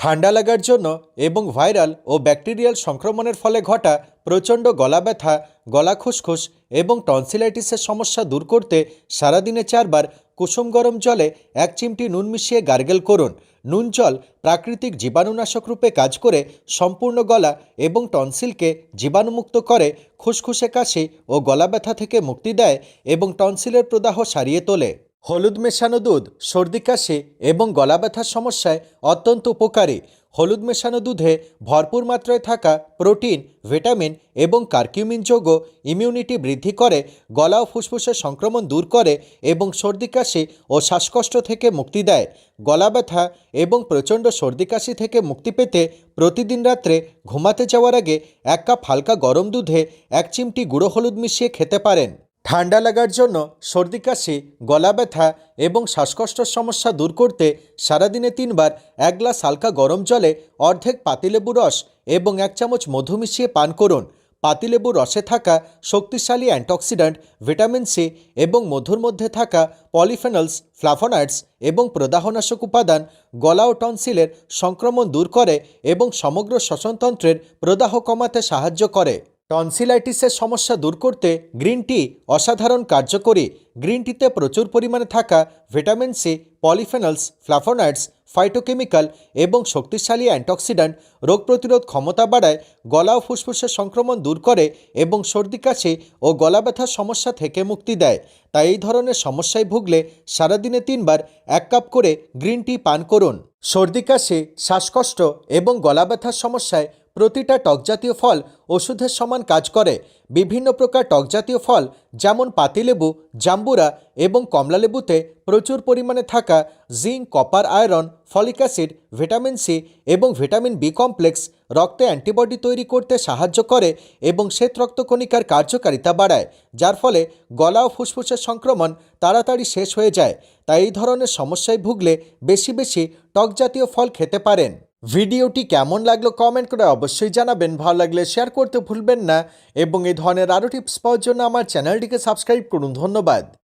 ঠান্ডা লাগার জন্য এবং ভাইরাল ও ব্যাকটেরিয়াল সংক্রমণের ফলে ঘটা প্রচণ্ড গলা ব্যথা, গলা খুসখুস এবং টনসিলাইটিসের সমস্যা দূর করতে সারাদিনে চারবার কুসুম গরম জলে এক চিমটি নুন মিশিয়ে গার্গেল করুন। নুন জল প্রাকৃতিক জীবাণুনাশক রূপে কাজ করে সম্পূর্ণ গলা এবং টনসিলকে জীবাণুমুক্ত করে, খুসখুসে কাশি ও গলা ব্যথা থেকে মুক্তি দেয় এবং টনসিলের প্রদাহ সারিয়ে তোলে। হলুদ মেশানো দুধ, সর্দি কাশি এবং গলা ব্যথার সমস্যায় অত্যন্ত উপকারী। হলুদ মেশানো দুধে ভরপুর মাত্রায় থাকা প্রোটিন, ভিটামিন এবং কার্কিউমিন যোগ ইমিউনিটি বৃদ্ধি করে, গলা ও ফুসফুসের সংক্রমণ দূর করে এবং সর্দি কাশি ও শ্বাসকষ্ট থেকে মুক্তি দেয়। গলা ব্যথা এবং প্রচণ্ড সর্দি কাশি থেকে মুক্তি পেতে প্রতিদিন রাত্রে ঘুমাতে যাওয়ার আগে এক কাপ হালকা গরম দুধে এক চিমটি গুঁড়ো হলুদ মিশিয়ে খেতে পারেন। ঠান্ডা লাগার জন্য সর্দি, কাশি, গলা ব্যথা এবং শ্বাসকষ্টর সমস্যা দূর করতে সারাদিনে তিনবার এক গ্লাস হালকা গরম জলে অর্ধেক পাতিলেবু রস এবং এক চামচ মধু মিশিয়ে পান করুন। পাতিলেবুর রসে থাকা শক্তিশালী অ্যান্টিঅক্সিডেন্ট, ভিটামিন সি এবং মধুর মধ্যে থাকা পলিফেনলস ফ্লাভোনয়েডস এবং প্রদাহনাশক উপাদান গলা ও টনসিলের সংক্রমণ দূর করে এবং সমগ্র শ্বসনতন্ত্রের প্রদাহ কমাতে সাহায্য করে। টনসিলাইটিসের সমস্যা দূর করতে গ্রিন টি অসাধারণ কার্যকরী। গ্রিন টিতে প্রচুর পরিমাণে থাকা vitamin C, polyphenols flavonoids phytochemical এবং শক্তিশালী অ্যান্টিঅক্সিডেন্ট রোগ প্রতিরোধ ক্ষমতা বাড়ায়, গলা ও ফুসফুসের সংক্রমণ দূর করে এবং সর্দি, কাশি ও গলা ব্যথার সমস্যা থেকে মুক্তি দেয়। তাই এই ধরনের সমস্যায় ভুগলে সারাদিনে তিনবার এক কাপ করে গ্রিন টি পান করুন। সর্দি, কাশি, শ্বাসকষ্ট এবং গলা ব্যথার সমস্যায় প্রতিটা টকজাতীয় ফল ওষুধের সমান কাজ করে। বিভিন্ন প্রকার টকজাতীয় ফল, যেমন পাতিলেবু, জাম্বুরা এবং কমলালেবুতে প্রচুর পরিমাণে থাকা zinc, copper iron, folic acid, vitamin C এবং ভিটামিন বি কমপ্লেক্স রক্তে অ্যান্টিবডি তৈরি করতে সাহায্য করে এবং শ্বেত রক্তকণিকার কার্যকারিতা বাড়ায়, যার ফলে গলা ও ফুসফুসের সংক্রমণ তাড়াতাড়ি শেষ হয়ে যায়। তাই এই ধরনের সমস্যায় ভুগলে বেশি বেশি টকজাতীয় ফল খেতে পারেন। ভিডিওটি কেমন লাগল কমেন্ট করে অবশ্যই জানাবেন। ভালো লাগলে শেয়ার করতে ভুলবেন না। এবং এই ধরনের আরও টিপস পাওয়ার জন্য আমার চ্যানেলটিকে সাবস্ক্রাইব করুন। ধন্যবাদ।